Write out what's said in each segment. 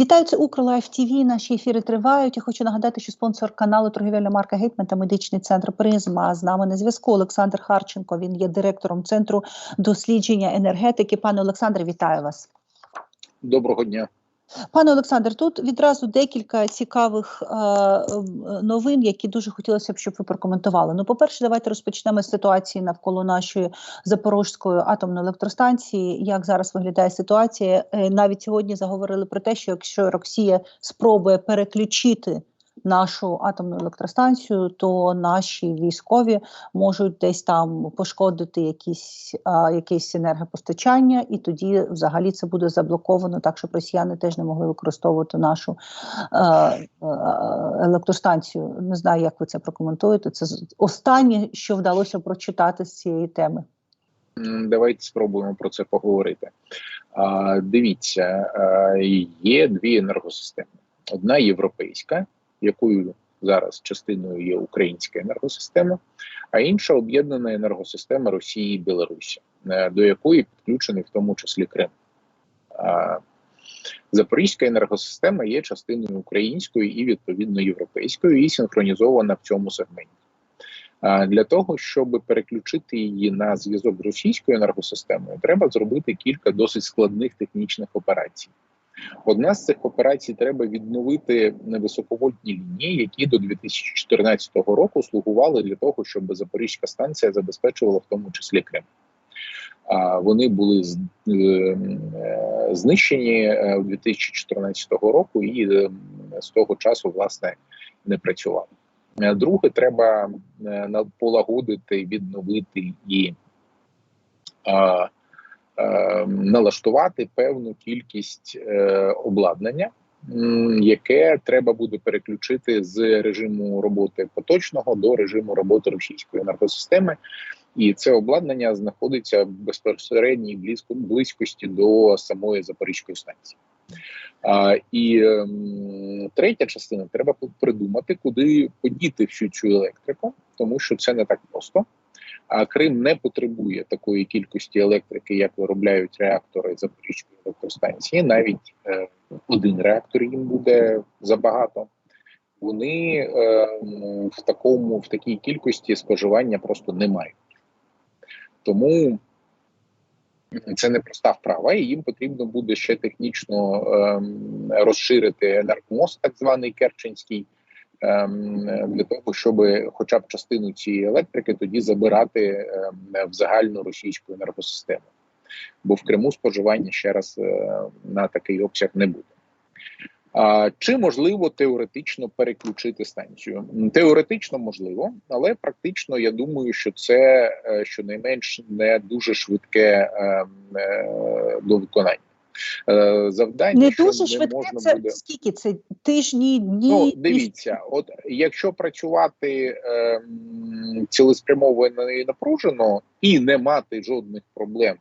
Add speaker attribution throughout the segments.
Speaker 1: Вітаю, це Укрлайф ТВ. Наші ефіри тривають. Я хочу нагадати, що спонсор каналу торгівельна марка Гетьман та медичний центр Призма. З нами на зв'язку Олександр Харченко. Він є директором центру дослідження енергетики. Пане Олександре, вітаю вас.
Speaker 2: Доброго дня.
Speaker 1: Пане Олександр, тут відразу декілька цікавих е, новин, які дуже хотілося б, щоб ви прокоментували. Ну, по-перше, давайте розпочнемо з ситуації навколо нашої Запорозької атомної електростанції. Як зараз виглядає ситуація? Е, навіть сьогодні заговорили про те, що якщо Росія спробує переключити нашу атомну електростанцію, то наші військові можуть десь там пошкодити якісь а, якесь енергопостачання, і тоді взагалі це буде заблоковано, так щоб росіяни теж не могли використовувати нашу а, електростанцію. Не знаю, як ви це прокоментуєте. Це останнє, що вдалося прочитати з цієї теми.
Speaker 2: Давайте спробуємо про це поговорити. А, Дивіться, а, є дві енергосистеми: одна європейська якою зараз частиною є українська енергосистема, а інша об'єднана енергосистема Росії і Білорусі, е, до якої підключений в тому числі Крим. Запорізька енергосистема є частиною української і відповідно європейської, і синхронізована в цьому сегменті. Для того щоб переключити її на зв'язок з російською енергосистемою, треба зробити кілька досить складних технічних операцій. Одна з цих операцій треба відновити високовольтні лінії, які до 2014 року слугували для того, щоб Запорізька станція забезпечувала в тому числі Крим. Вони були е, е, знищені у 2014 року і з того часу власне не працювали. Друге, треба полагодити, відновити і Е, налаштувати певну кількість е, обладнання, яке треба буде переключити з режиму роботи поточного до режиму роботи російської енергосистеми, і це обладнання знаходиться в безпосередній близько близькості до самої запорізької станції. А, І е, третя частина треба придумати, куди подіти всю цю електрику, тому що це не так просто. А Крим не потребує такої кількості електрики, як виробляють реактори Запорізької електростанції. Навіть е, один реактор їм буде забагато. Вони е, в такому в такій кількості споживання просто не мають. Тому це не проста вправа, і їм потрібно буде ще технічно е, розширити енергомост, так званий Керченський. Ем, для того, щоб, хоча б частину цієї електрики, тоді забирати ем, в загальну російську енергосистему, бо в Криму споживання ще раз е, на такий обсяг не буде. А, Чи можливо теоретично переключити станцію? Теоретично можливо, але практично я думаю, що це е, щонайменш не дуже швидке ем, е, до виконання.
Speaker 1: Е, завдання не дуже швидке. Можна це буде... скільки це тижні, дні?
Speaker 2: Ну, Дивіться, от якщо працювати е, цілеспрямовано і напружено і не мати жодних проблем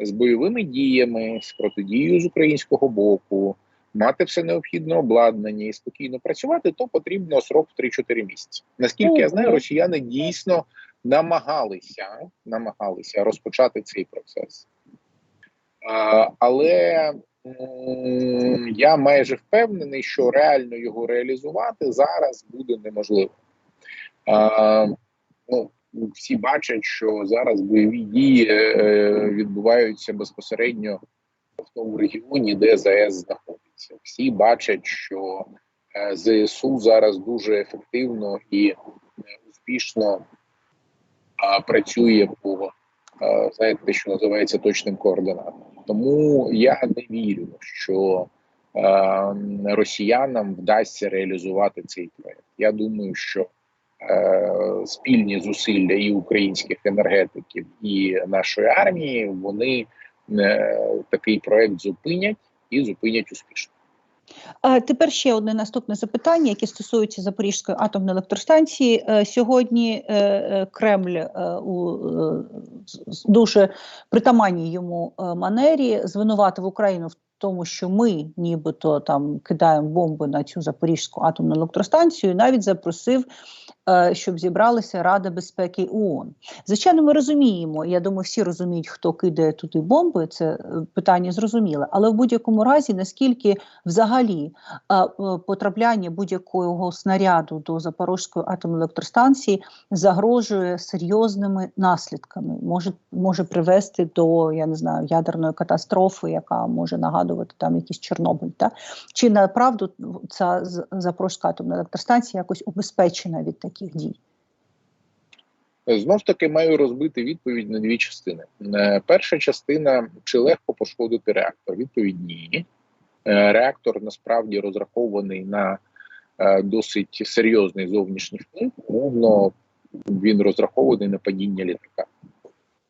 Speaker 2: з бойовими діями, з протидією з українського боку, мати все необхідне обладнання і спокійно працювати, то потрібно срок в 3-4 місяці. Наскільки я знаю, росіяни дійсно намагалися намагалися розпочати цей процес. Але я майже впевнений, що реально його реалізувати зараз буде неможливо. Ну, Всі бачать, що зараз бойові дії е, відбуваються безпосередньо в тому регіоні, де ЗАЕС знаходиться. Всі бачать, що е, ЗСУ зараз дуже ефективно і е, успішно працює по знаєте, що називається точним координатом. Тому я не вірю, що росіянам вдасться реалізувати цей проект. Я думаю, що е, спільні зусилля і українських енергетиків, і нашої армії вони е, такий проект зупинять і зупинять успішно.
Speaker 1: Тепер ще одне наступне запитання, яке стосується Запорізької атомної електростанції. Е, сьогодні Кремль у дуже притаманній йому манері звинуватив Україну в тому, що ми нібито там кидаємо бомби на цю Запорізьку атомну електростанцію, навіть запросив, е, щоб зібралася Рада безпеки ООН. Звичайно, ми розуміємо. Я думаю, всі розуміють, хто кидає туди бомби. Це е, питання зрозуміле. Але в будь-якому разі, наскільки взагалі е, потрапляння будь-якого снаряду до Запорізької атомної електростанції загрожує серйозними наслідками, може може привести до я не знаю ядерної катастрофи, яка може нагадувати там якийсь Чорнобиль. Та? Чи направду ця Запорізька атомна електростанція якось убезпечена від таких дій?
Speaker 2: Знов таки маю розбити відповідь на дві частини. Е, перша частина: чи легко пошкодити реактор? Відповідь ні. Е, реактор насправді розрахований на е, досить серйозний зовнішній вплив. Умовно він розрахований на падіння літака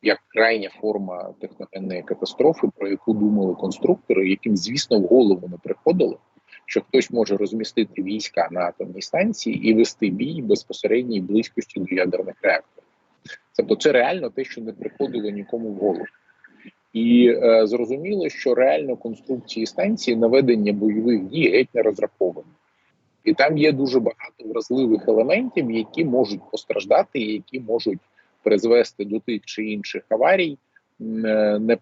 Speaker 2: як крайня форма техногенної катастрофи, про яку думали конструктори, яким, звісно, в голову не приходило, що хтось може розмістити війська на атомній станції і вести бій безпосередній близькості до ядерних реакторів. Тобто, це реально те, що не приходило нікому в голову. І е, зрозуміло, що реально конструкції станції наведення бойових дій геть не розраховані. І там є дуже багато вразливих елементів, які можуть постраждати, і які можуть призвести до тих чи інших аварій, е, не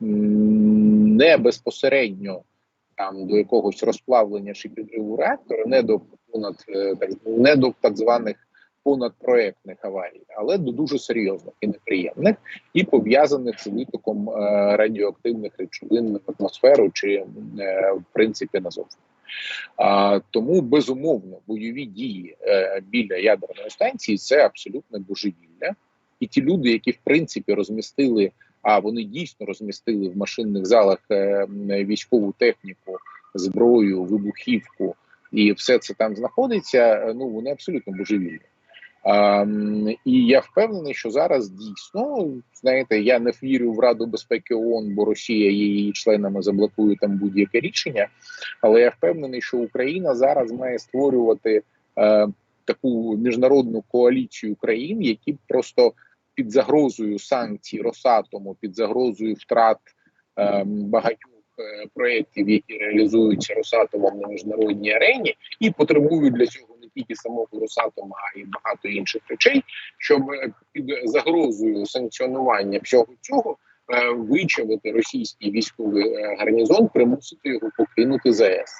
Speaker 2: не безпосередньо там до якогось розплавлення чи підриву реактора, не до понад е, так не до так званих понадпроектних аварій, але дуже серйозних і неприємних, і пов'язаних з витоком е, радіоактивних речовин в атмосферу чи в принципі назовні. А, Тому безумовно бойові дії е, біля ядерної станції це абсолютно божевілля, і ті люди, які в принципі розмістили, а вони дійсно розмістили в машинних залах е, військову техніку, зброю, вибухівку, і все це там знаходиться. Е, ну вони абсолютно божевільні. І я впевнений, що зараз дійсно знаєте, я не вірю в Раду безпеки ООН, бо Росія її членами заблокує там будь-яке рішення. Але я впевнений, що Україна зараз має створювати е, таку міжнародну коаліцію країн, які просто під загрозою санкцій Росатому, під загрозою втрат е, багатьох проєктів, які реалізуються Росатомом на міжнародній арені, і потребують для цього тільки самого Росатома, а й багато інших речей, щоб під загрозою санкціонування всього цього е, вичавити російський військовий е, гарнізон, примусити його покинути ЗАЕС.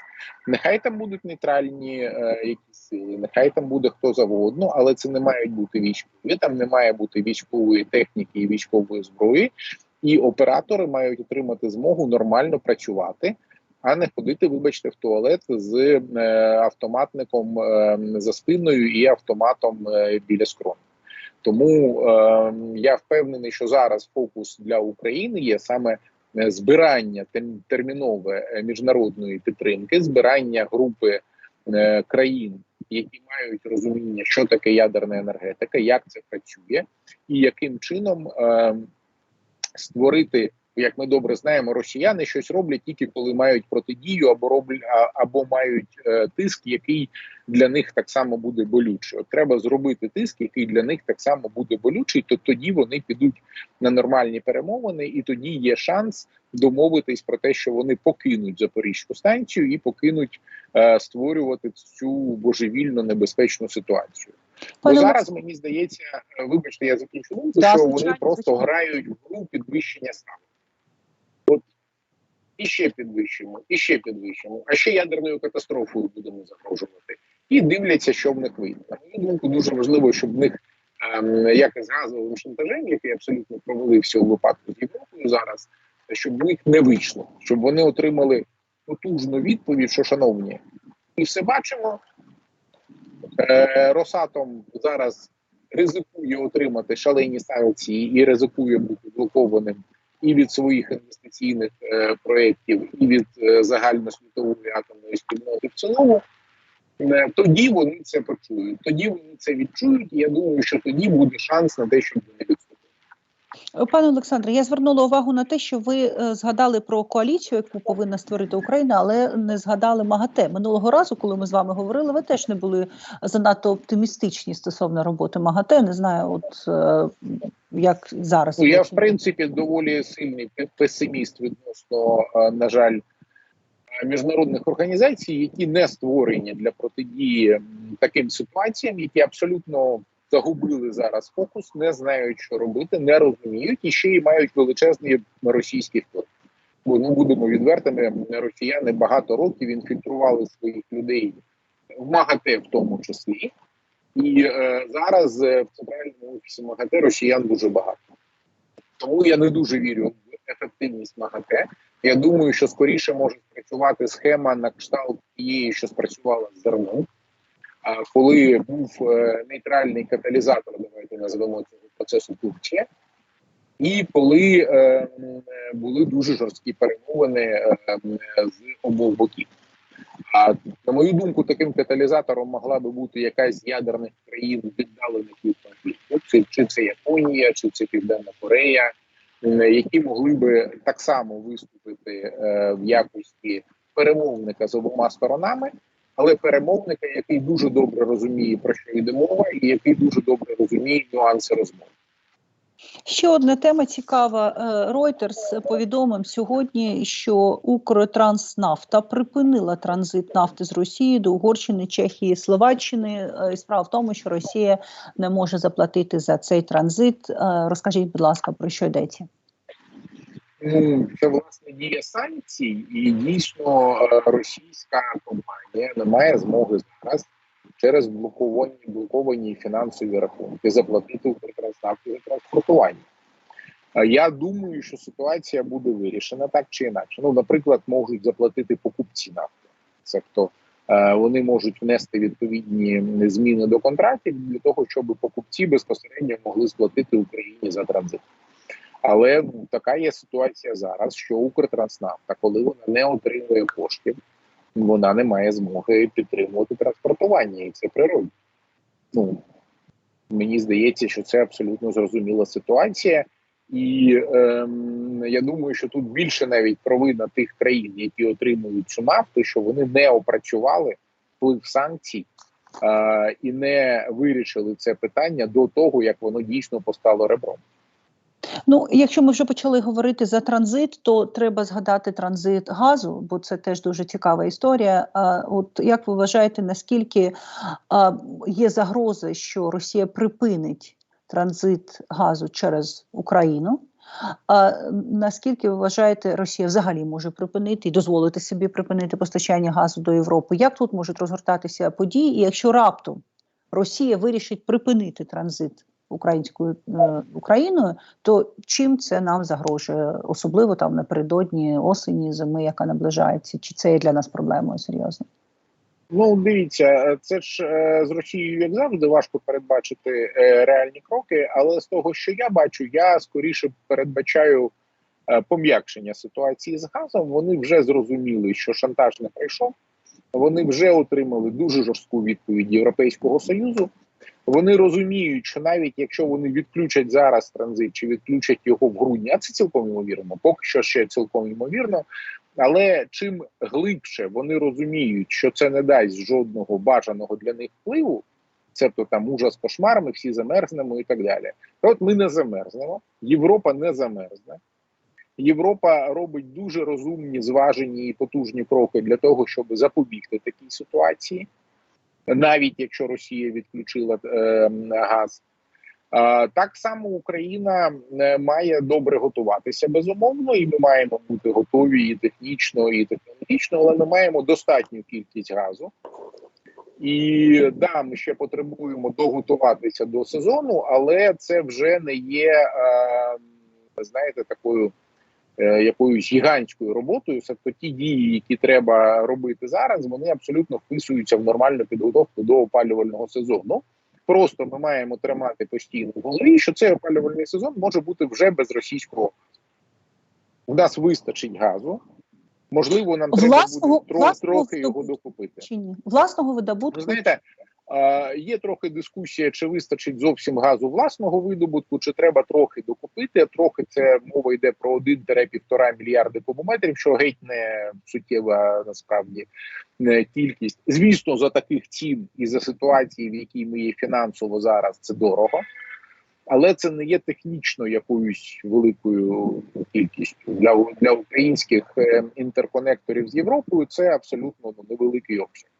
Speaker 2: Нехай там будуть нейтральні е, якісь сили, нехай там буде хто завгодно, але це не мають бути військові. Там не має бути військової техніки і військової зброї, і оператори мають отримати змогу нормально працювати а не ходити, вибачте, в туалет з е, автоматником е, за спиною і автоматом е, біля скроні. Тому е, я впевнений, що зараз фокус для України є саме збирання термінове міжнародної підтримки, збирання групи е, країн, які мають розуміння, що таке ядерна енергетика, як це працює, і яким чином е, створити як ми добре знаємо, росіяни щось роблять тільки коли мають протидію або роблять або мають е, тиск, який для них так само буде болючий. От треба зробити тиск, який для них так само буде болючий. То тоді вони підуть на нормальні перемовини, і тоді є шанс домовитись про те, що вони покинуть запорізьку станцію і покинуть е, створювати цю божевільно небезпечну ситуацію. Бо зараз мені здається, е, вибачте, я закінчу да, що вони просто грають в гру підвищення ставок. І ще підвищимо, і ще підвищимо, а ще ядерною катастрофою будемо загрожувати. І дивляться, що в них вийде. На мою думку, дуже важливо, щоб в них ем, як з газовим шантажем, який абсолютно провалився у випадку з Європою зараз, щоб в них не вийшло, щоб вони отримали потужну відповідь, що шановні, і все бачимо. Е, Росатом зараз ризикує отримати шалені санкції і ризикує бути блокованим і від своїх інвестиційних е, проєктів, і від е, загальносвітової атомної спільноти в цілому. Е, тоді вони це почують, тоді вони це відчують. і Я думаю, що тоді буде шанс на те, щоб вони відступили.
Speaker 1: Пане Олександре, я звернула увагу на те, що ви е, згадали про коаліцію, яку повинна створити Україна, але не згадали МАГАТЕ. Минулого разу, коли ми з вами говорили, ви теж не були занадто оптимістичні стосовно роботи МАГАТЕ. Не знаю, от е, як зараз.
Speaker 2: Ну, я в принципі доволі сильний песиміст відносно, е, на жаль, міжнародних організацій, які не створені для протидії таким ситуаціям, які абсолютно загубили зараз фокус, не знають, що робити, не розуміють і ще й мають величезний російський вплив. Бо ну будемо відвертими, росіяни багато років інфільтрували своїх людей в МАГАТЕ, в тому числі. І е, зараз е, в центральному офісі МАГАТЕ росіян дуже багато. Тому я не дуже вірю в ефективність МАГАТЕ. Я думаю, що скоріше може спрацювати схема на кшталт тієї, що спрацювала з зерном. Коли був е, нейтральний каталізатор, давайте назвемо цього процесу Турче, і коли е, були дуже жорсткі перемовини е, з обох боків. А на мою думку, таким каталізатором могла би бути якась ядерних країн віддалених від конфлікту, чи, чи це Японія, чи це Південна Корея, які могли би так само виступити е, в якості перемовника з обома сторонами, але перемовника, який дуже добре розуміє про що йде мова, і який дуже добре розуміє нюанси розмови.
Speaker 1: Ще одна тема цікава. Е, Reuters повідомив сьогодні, що Укртранснафта припинила транзит нафти з Росії до Угорщини, Чехії, Словаччини. Е, і Справа в тому, що Росія не може заплатити за цей транзит. Е, Розкажіть, будь ласка, про що йдеться?
Speaker 2: Ну, це власне дія санкцій, і дійсно е, російська компанія не має змоги зараз через блоковані блоковані фінансові рахунки заплатити Укртранснафті за транспортування. Е, Я думаю, що ситуація буде вирішена так чи інакше. Ну, наприклад, можуть заплатити покупці нафти, тобто е, вони можуть внести відповідні зміни до контрактів для того, щоб покупці безпосередньо могли сплатити Україні за транзит. Але така є ситуація зараз, що Укртранснафта, коли вона не отримує коштів, вона не має змоги підтримувати транспортування, і це природно. Ну мені здається, що це абсолютно зрозуміла ситуація, і ем, я думаю, що тут більше навіть провина тих країн, які отримують цю нафту, що вони не опрацювали вплив санкцій. е, І не вирішили це питання до того, як воно дійсно постало ребром.
Speaker 1: Ну, якщо ми вже почали говорити за транзит, то треба згадати транзит газу, бо це теж дуже цікава історія. От як ви вважаєте, наскільки є загрози, що Росія припинить транзит газу через Україну? А наскільки ви вважаєте, Росія взагалі може припинити і дозволити собі припинити постачання газу до Європи? Як тут можуть розгортатися події? І якщо раптом Росія вирішить припинити транзит українською е, Україною, то чим це нам загрожує, особливо там напередодні осені, зими, яка наближається? Чи це є для нас проблемою серйозно?
Speaker 2: Ну, дивіться, це ж е, з Росією, як завжди, важко передбачити е, реальні кроки. Але з того, що я бачу, я скоріше передбачаю пом'якшення ситуації з газом. Вони вже зрозуміли, що шантаж не пройшов. Вони вже отримали дуже жорстку відповідь Європейського союзу. Вони розуміють, що навіть якщо вони відключать зараз транзит чи відключать його в грудні, а це цілком ймовірно, поки що ще цілком ймовірно. Але чим глибше вони розуміють, що це не дасть жодного бажаного для них впливу, цебто там ужас кошмар, ми всі замерзнемо і так далі. То от ми не замерзнемо, Європа не замерзне. Європа робить дуже розумні, зважені і потужні кроки для того, щоб запобігти такій ситуації, навіть якщо Росія відключила е, газ. Так само Україна е, має добре готуватися безумовно, і ми маємо бути готові і технічно, і технологічно, але ми маємо достатню кількість газу. І да, ми ще потребуємо доготуватися до сезону, але це вже не є, е, знаєте, такою якоюсь гігантською роботою. Тобто ті дії, які треба робити зараз, вони абсолютно вписуються в нормальну підготовку до опалювального сезону. Просто ми маємо тримати постійно в голові, що цей опалювальний сезон може бути вже без російського. У нас вистачить газу. Можливо, нам
Speaker 1: Власного-
Speaker 2: треба буде тро,
Speaker 1: власного
Speaker 2: трохи його докупити.
Speaker 1: Чи ні? Власного видобутку
Speaker 2: Ви знаєте, Е, Є трохи дискусія, чи вистачить зовсім газу власного видобутку, чи треба трохи докупити. Трохи це мова йде про 1-1,5 мільярди кубометрів, що геть не суттєва насправді не кількість. Звісно, за таких цін і за ситуації, в якій ми є фінансово зараз, це дорого. Але це не є технічно якоюсь великою кількістю для для українських е, інтерконекторів з Європою. Це абсолютно ну, невеликий обсяг.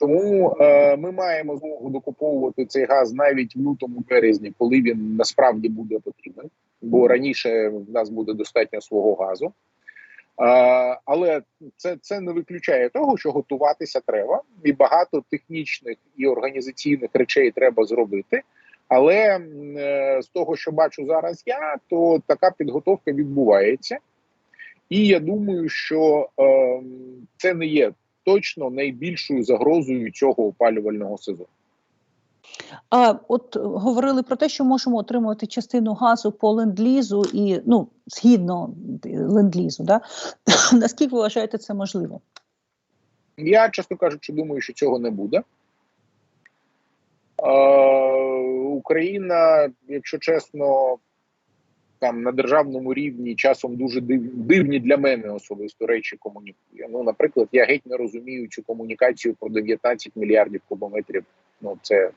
Speaker 2: Тому е, ми маємо змогу докуповувати цей газ навіть в лютому березні, коли він насправді буде потрібен, бо раніше в нас буде достатньо свого газу. Е, але це це не виключає того, що готуватися треба, і багато технічних і організаційних речей треба зробити. Але е, з того, що бачу зараз, я то така підготовка відбувається, і я думаю, що е, це не є точно найбільшою загрозою цього опалювального сезону.
Speaker 1: А от говорили про те, що можемо отримувати частину газу по ленд-лізу і ну згідно ленд-лізу, да? наскільки ви вважаєте це можливо?
Speaker 2: Я чесно кажучи, думаю, що цього не буде. Е, Україна, якщо чесно, там на державному рівні часом дуже див, дивні для мене особисто речі комунікує. Ну, наприклад, я геть не розумію цю комунікацію про 19 мільярдів кубометрів. Ну це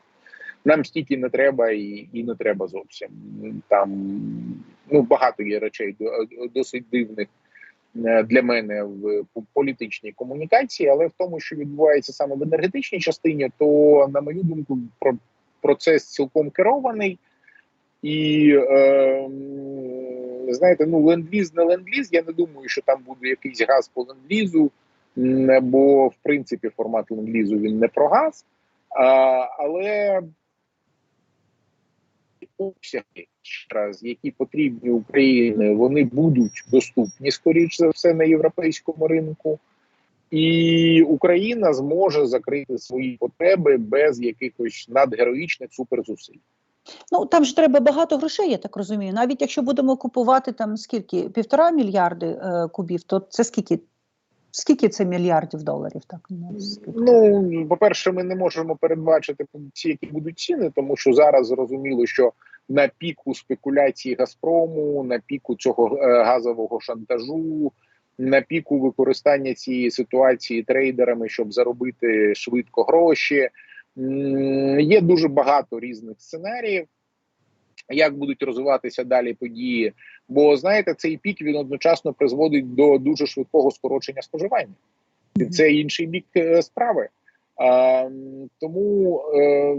Speaker 2: нам стільки не треба і і не треба зовсім. Там ну багато є речей досить дивних е, для мене в політичній комунікації, але в тому, що відбувається саме в енергетичній частині, то на мою думку, про процес цілком керований. І е, знаєте, ну ленд-ліз не ленд-ліз, Я не думаю, що там буде якийсь газ по ленд-лізу, бо в принципі формат ленд-лізу він не про газ, а, але обсяги, які потрібні Україні, вони будуть доступні скоріш за все на європейському ринку. І Україна зможе закрити свої потреби без якихось надгероїчних суперзусиль.
Speaker 1: Ну там ж треба багато грошей, я так розумію. Навіть якщо будемо купувати там скільки півтора мільярди е, кубів, то це скільки? Скільки це мільярдів доларів? Так
Speaker 2: ну по перше, ми не можемо передбачити ці, які будуть ціни, тому що зараз зрозуміло, що на піку спекуляції Газпрому, на піку цього е, газового шантажу, на піку використання цієї ситуації трейдерами, щоб заробити швидко гроші. Є дуже багато різних сценаріїв, як будуть розвиватися далі події. Бо знаєте, цей пік він одночасно призводить до дуже швидкого скорочення споживання, і це інший бік е, справи. А, Тому е,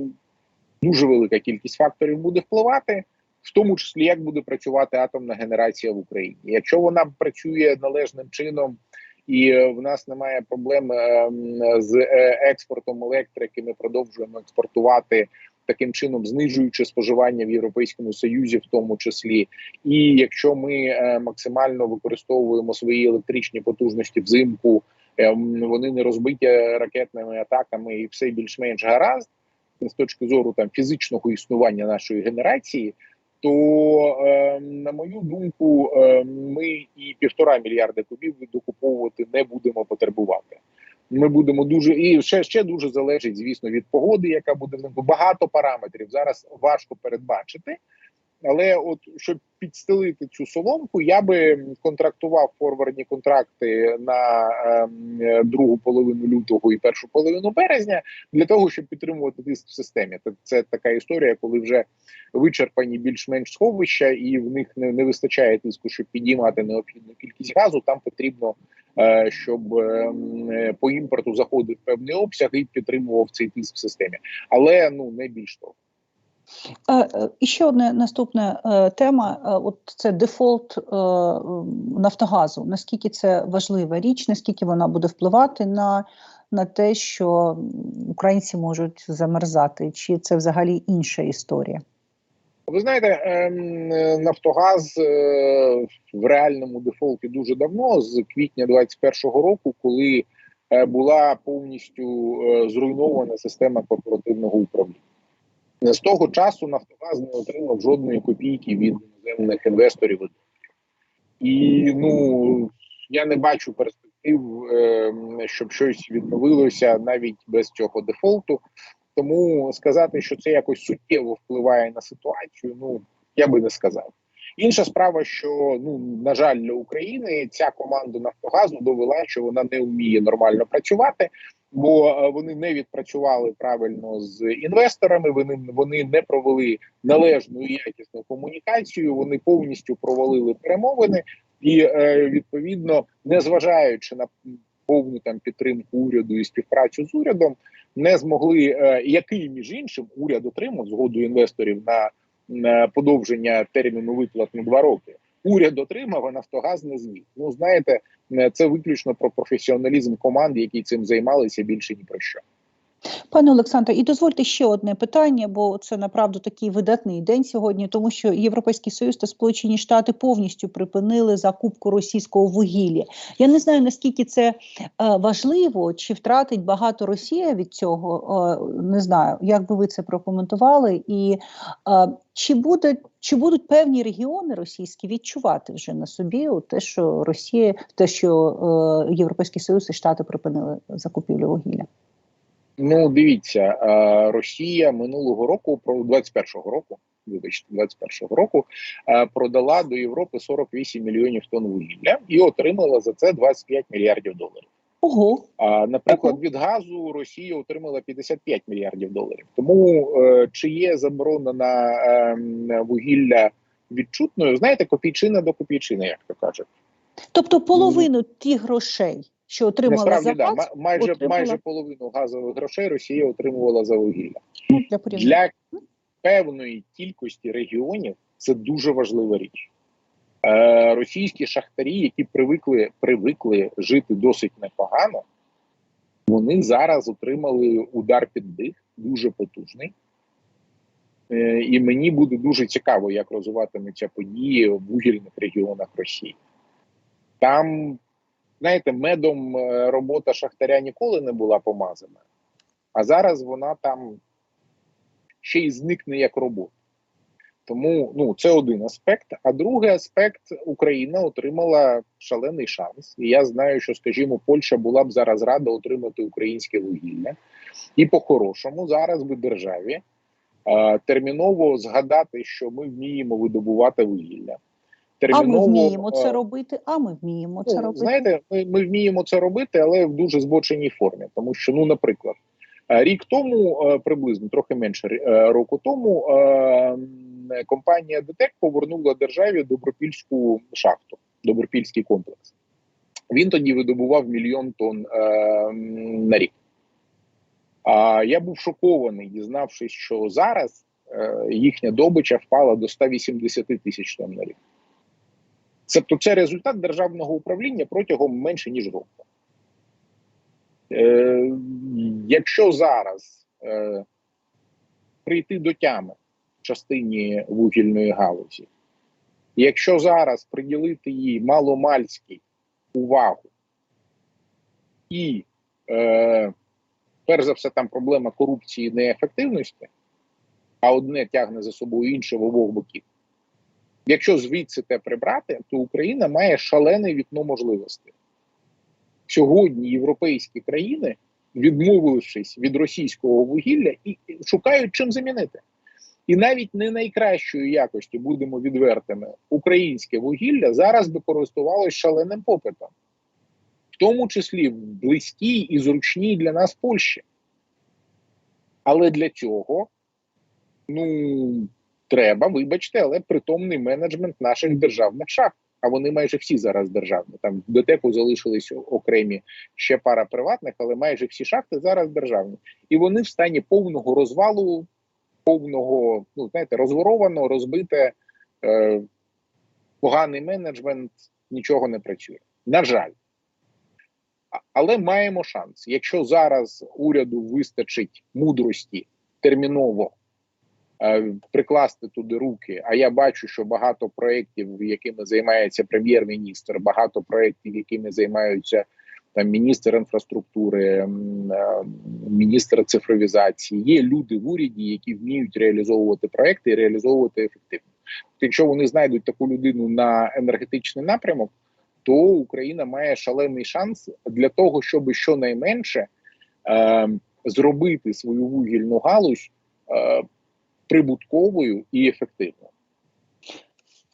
Speaker 2: дуже велика кількість факторів буде впливати, в тому числі як буде працювати атомна генерація в Україні. Якщо вона працює належним чином і е, в нас немає проблем е, з е, експортом електрики. Ми продовжуємо експортувати. Таким чином знижуючи споживання в європейському союзі, в тому числі, і якщо ми максимально використовуємо свої електричні потужності взимку, вони не розбиті ракетними атаками, і все більш-менш гаразд з точки зору там фізичного існування нашої генерації, то на мою думку, е, ми і півтора мільярда кубів докуповувати не будемо потребувати. Ми будемо дуже і ще ще дуже залежить, звісно, від погоди, яка буде. Багато параметрів зараз важко передбачити. Але от щоб підстелити цю соломку, я би контрактував форвардні контракти на е, другу половину лютого і першу половину березня для того, щоб підтримувати тиск в системі. Це така історія, коли вже вичерпані більш-менш сховища, і в них не, не вистачає тиску, щоб підіймати необхідну кількість газу. Там потрібно, е, щоб е, по імпорту заходив певний обсяг і підтримував цей тиск в системі, але ну не більш того.
Speaker 1: Е, е, і ще одна наступна е, тема: от це дефолт Нафтогазу. Наскільки це важлива річ, наскільки вона буде впливати на на те, що українці можуть замерзати, чи це взагалі інша історія?
Speaker 2: Ви знаєте, ем, Нафтогаз в реальному дефолті дуже давно, з квітня 2021 року, коли була повністю зруйнована система корпоративного управління. З того часу Нафтогаз не отримав жодної копійки від іноземних інвесторів. І ну я не бачу перспектив, е, щоб щось відновилося навіть без цього дефолту. Тому сказати, що це якось суттєво впливає на ситуацію, ну я би не сказав. Інша справа, що ну на жаль, для України ця команда Нафтогазу довела, що вона не вміє нормально працювати, бо е, вони не відпрацювали правильно з інвесторами. Вони вони не провели належну і якісну комунікацію. Вони повністю провалили перемовини, і е, відповідно, незважаючи на повну там підтримку уряду і співпрацю з урядом, не змогли е, який між іншим уряд отримав згоду інвесторів на подовження терміну виплат на два роки. Уряд отримав, а Нафтогаз не зміг. Ну знаєте, це виключно про професіоналізм команд, які цим займалися більше ні про що.
Speaker 1: Пане Олександре, і дозвольте ще одне питання, бо це направду такий видатний день сьогодні, тому що Європейський Союз та Сполучені Штати повністю припинили закупку російського вугілля. Я не знаю наскільки це е, важливо, чи втратить багато Росія від цього. Е, не знаю, як би ви це прокоментували, і е, чи буде чи будуть певні регіони російські відчувати вже на собі те, що Росія, те, що Європейський Союз і Штати припинили закупівлю вугілля.
Speaker 2: Ну, дивіться, Росія минулого року, про 21-го року, вибачте, 21-го року продала до Європи 48 мільйонів тонн вугілля і отримала за це 25 мільярдів доларів.
Speaker 1: Ого.
Speaker 2: А наприклад, від газу Росія отримала 55 мільярдів доларів. Тому е, чи є заборона на е, вугілля відчутною? Знаєте, копійчина до копійчини, як то кажуть.
Speaker 1: Тобто половину тих грошей що отримала
Speaker 2: Насправді,
Speaker 1: за газ,
Speaker 2: да, майже
Speaker 1: отримала...
Speaker 2: майже половину газових грошей Росія отримувала за вугілля
Speaker 1: ну, для,
Speaker 2: для певної кількості регіонів. Це дуже важлива річ. Е, Російські шахтарі, які привикли привикли жити досить непогано, вони зараз отримали удар під дих, дуже потужний. Е, І мені буде дуже цікаво, як розвиватиметься події в вугільних регіонах Росії. Там знаєте, медом е, робота шахтаря ніколи не була помазана, а зараз вона там ще й зникне як робота. Тому ну це один аспект. А другий аспект Україна отримала шалений шанс. І я знаю, що, скажімо, Польща була б зараз рада отримати українське вугілля, і по-хорошому зараз би державі е, терміново згадати, що ми вміємо видобувати вугілля
Speaker 1: терміново. А ми вміємо це робити. А ми вміємо це
Speaker 2: ну,
Speaker 1: робити.
Speaker 2: Знаєте, ми, ми вміємо це робити, але в дуже збоченій формі, тому що, ну, наприклад, е, рік тому е, приблизно трохи менше е, року тому компанія ДТЕК повернула державі добропільську шахту, добропільський комплекс. Він тоді видобував мільйон тонн на рік. А я був шокований, дізнавшись, що зараз їхня добича впала до 180 тисяч тонн на рік. Тобто це результат державного управління протягом менше ніж року. Е, Якщо зараз е, прийти до тями в частині вугільної галузі, якщо зараз приділити їй маломальський увагу, і е, перш за все там проблема корупції і неефективності, а одне тягне за собою інше в обох боків. Якщо звідси те прибрати, то Україна має шалене вікно можливостей. Сьогодні європейські країни, відмовившись від російського вугілля, і шукають чим замінити. І навіть не найкращої якості будемо відвертими, українське вугілля зараз би користувалося шаленим попитом, в тому числі в близькій і зручній для нас Польщі. Але для цього, ну треба, вибачте, але притомний менеджмент наших державних шахт. А вони майже всі зараз державні. Там в дотеку залишились окремі ще пара приватних, але майже всі шахти зараз державні, і вони в стані повного розвалу, повного, ну знаєте, розворовано, розбите, е, поганий менеджмент, нічого не працює. На жаль. Але маємо шанс. Якщо зараз уряду вистачить мудрості терміново прикласти туди руки. А я бачу, що багато проєктів, якими займається прем'єр-міністр, багато проєктів, якими займаються там міністр інфраструктури, е, міністр цифровізації. Є люди в уряді, які вміють реалізовувати проекти і реалізовувати ефективно. Якщо вони знайдуть таку людину на енергетичний напрямок, то Україна має шалений шанс для того, щоб щонайменше. Е, зробити свою вугільну галузь е, прибутковою і ефективною.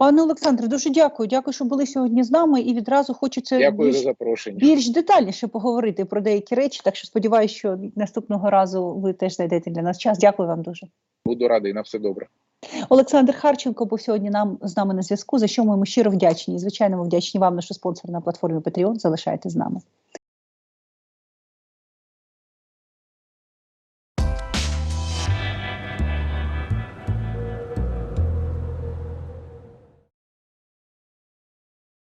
Speaker 1: Пане Олександре, дуже дякую. Дякую, що були сьогодні з нами. І відразу хочеться
Speaker 2: Дякую
Speaker 1: більш,
Speaker 2: за запрошення.
Speaker 1: більш детальніше поговорити про деякі речі. Так що сподіваюся, що наступного разу ви теж знайдете для нас час. Дякую вам дуже.
Speaker 2: Буду радий на все добре.
Speaker 1: Олександр Харченко був сьогодні нам з нами на зв'язку. За що ми йому щиро вдячні. І, звичайно, ми вдячні вам, наш спонсор на платформі Patreon. Залишайте з нами.